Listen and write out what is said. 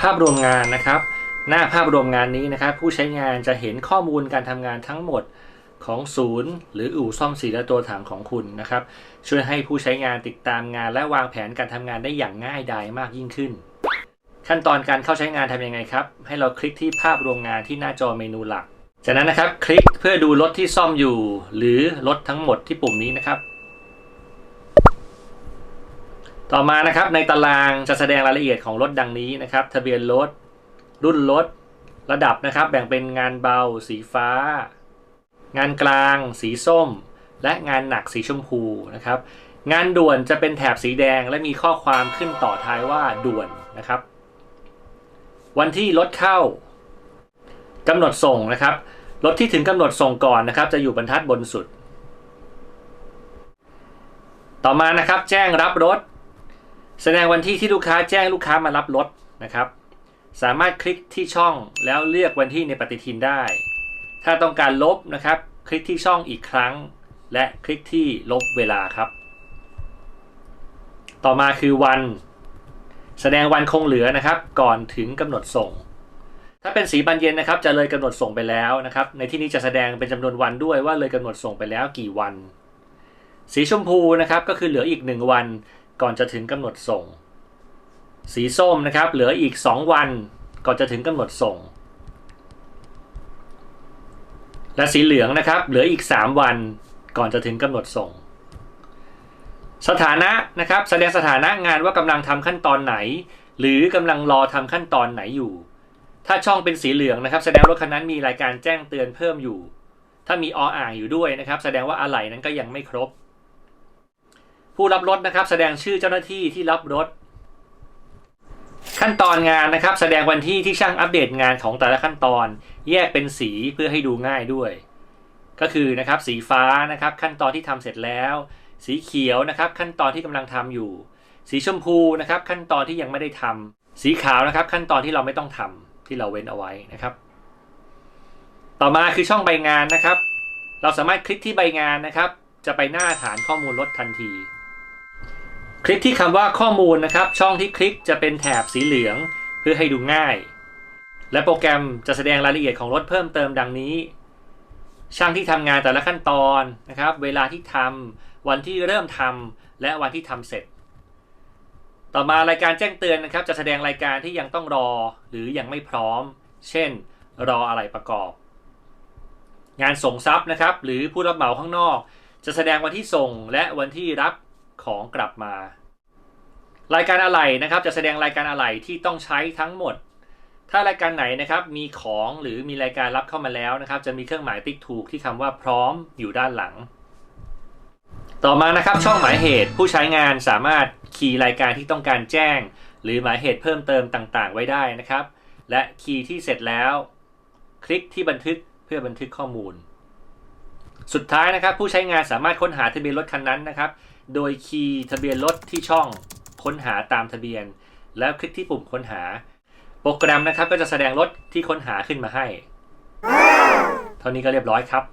ภาพรวมงานนะครับ หน้าภาพรวมงานนี้นะครับ ผู้ใช้งานจะเห็นข้อมูลการทำงานทั้งหมดของศูนย์ หรืออู่ซ่อมสีและตัวถังของคุณนะครับ ช่วยให้ผู้ใช้งานติดตามงาน และวางแผนการทำงานได้อย่างง่ายดายมากยิ่งขึ้น ขั้นตอนการเข้าใช้งานทำยังไงครับ ให้เราคลิกที่ภาพรวมงานที่หน้าจอเมนูหลัก จากนั้นนะครับ คลิกเพื่อดูรถที่ซ่อมอยู่ หรือรถทั้งหมดที่ปุ่มนี้นะครับ ต่อมานะครับในตารางจะแสดงรายละเอียดของรถดังนี้นะครับ ทะเบียนรถ รุ่นรถ ระดับนะครับ แบ่งเป็นงานเบา สีฟ้า งานกลาง สีส้ม และงานหนักสีชมพูนะครับ งานด่วนจะเป็นแถบสีแดงและมีข้อความขึ้นต่อท้ายว่าด่วนนะครับ วันที่รถเข้ากำหนดส่งนะครับรถที่ถึงกำหนดส่งก่อนนะครับ จะอยู่บรรทัดบนสุด ต่อมานะครับ แจ้งรับรถ แสดงวันที่ที่ลูกค้าแจ้งลูกค้ามารับรถนะครับ สามารถคลิกที่ช่องแล้วเลือกวันที่ในปฏิทินได้ ถ้าต้องการลบนะครับ คลิกที่ช่องอีกครั้ง และคลิกที่ลบเวลาครับ ต่อมาคือวัน แสดงวันคงเหลือนะครับ ก่อนถึงกำหนดส่ง ถ้าเป็นสีบานเย็นนะครับ จะเลยกำหนดส่งไปแล้วนะครับ ในที่นี้จะแสดงเป็นจำนวนวันด้วยว่าเลยกำหนดส่งไปแล้วกี่วัน สีชมพูนะครับก็คือเหลืออีก 1 วัน ก่อนจะถึงกำหนดส่ง สีส้มนะครับ เหลืออีก 2 วัน ก่อนจะถึงกำหนดส่ง และสีเหลืองนะครับ เหลืออีก 3 วัน ก่อนจะถึงกำหนดส่ง สถานะนะครับ แสดงสถานะงานว่ากำลังทำขั้นตอนไหน หรือกำลังรอทำขั้นตอนไหนอยู่ ถ้าช่องเป็นสีเหลืองนะครับ แสดงรถคันนั้นมีรายการแจ้งเตือนเพิ่มอยู่ ถ้ามีออ่างอยู่ด้วยนะครับ แสดงว่าอะไหล่นั้นก็ยังไม่ครบ ผู้รับรถนะครับ แสดงชื่อเจ้าหน้าที่ที่รับรถ ขั้นตอนงานนะครับ แสดงวันที่ที่ช่างอัปเดตงานของแต่ละขั้นตอน แยกเป็นสีเพื่อให้ดูง่ายด้วย ก็คือนะครับสีฟ้านะครับขั้นตอนที่ทำเสร็จแล้ว สีเขียวนะครับ ขั้นตอนที่กำลังทำอยู่ สีชมพูนะครับ ขั้นตอนที่ยังไม่ได้ทำสีขาวนะครับ ขั้นตอนที่เราไม่ต้องทำที่เราเว้นเอาไว้นะครับ ต่อมาคือช่องใบงานนะครับ เราสามารถคลิกที่ใบงานนะครับจะไปหน้าฐานข้อมูลรถทันที ลิกที่คำว่าข้อมูลนะครับ ช่องที่คลิกจะเป็นแถบสีเหลืองเพื่อให้ดูง่าย และโปรแกรมจะแสดงรายละเอียดของรถเพิ่มเติมดังนี้ ช่างที่ทำงานแต่ละขั้นตอนนะครับ เวลาที่ทำวันที่เริ่มทำและวันที่ทำเสร็จ ต่อมารายการแจ้งเตือนนะครับ จะแสดงรายการที่ยังต้องรอหรือยังไม่พร้อม เช่น รออะไรประกอบ งานส่งซับนะครับ หรือผู้รับเหมาข้างนอก จะแสดงวันที่ส่งและวันที่รับของกลับมา รายการอะไหล่นะครับจะแสดงรายการอะไหล่ที่ต้องใช้ทั้งหมด ถ้ารายการไหนนะครับมีของหรือมีรายการรับเข้ามาแล้วนะครับ จะมีเครื่องหมายติ๊กถูกที่คำว่าพร้อมอยู่ด้านหลัง ต่อมานะครับช่องหมายเหตุผู้ใช้งานสามารถคีย์รายการที่ต้องการแจ้ง หรือหมายเหตุเพิ่มเติมต่างๆ ไว้ได้นะครับ และคีย์ที่เสร็จแล้ว คลิกที่บันทึกเพื่อบันทึกข้อมูล สุดท้ายนะครับ ผู้ใช้งานสามารถค้นหาทะเบียนรถคันนั้นนะครับ โดยคีย์ทะเบียนรถที่ช่อง ค้นหาตามทะเบียน แล้วคลิกที่ปุ่มค้นหา โปรแกรมนะครับก็จะแสดงรถที่ค้นหาขึ้นมาให้ เท่านี้ก็เรียบร้อยครับ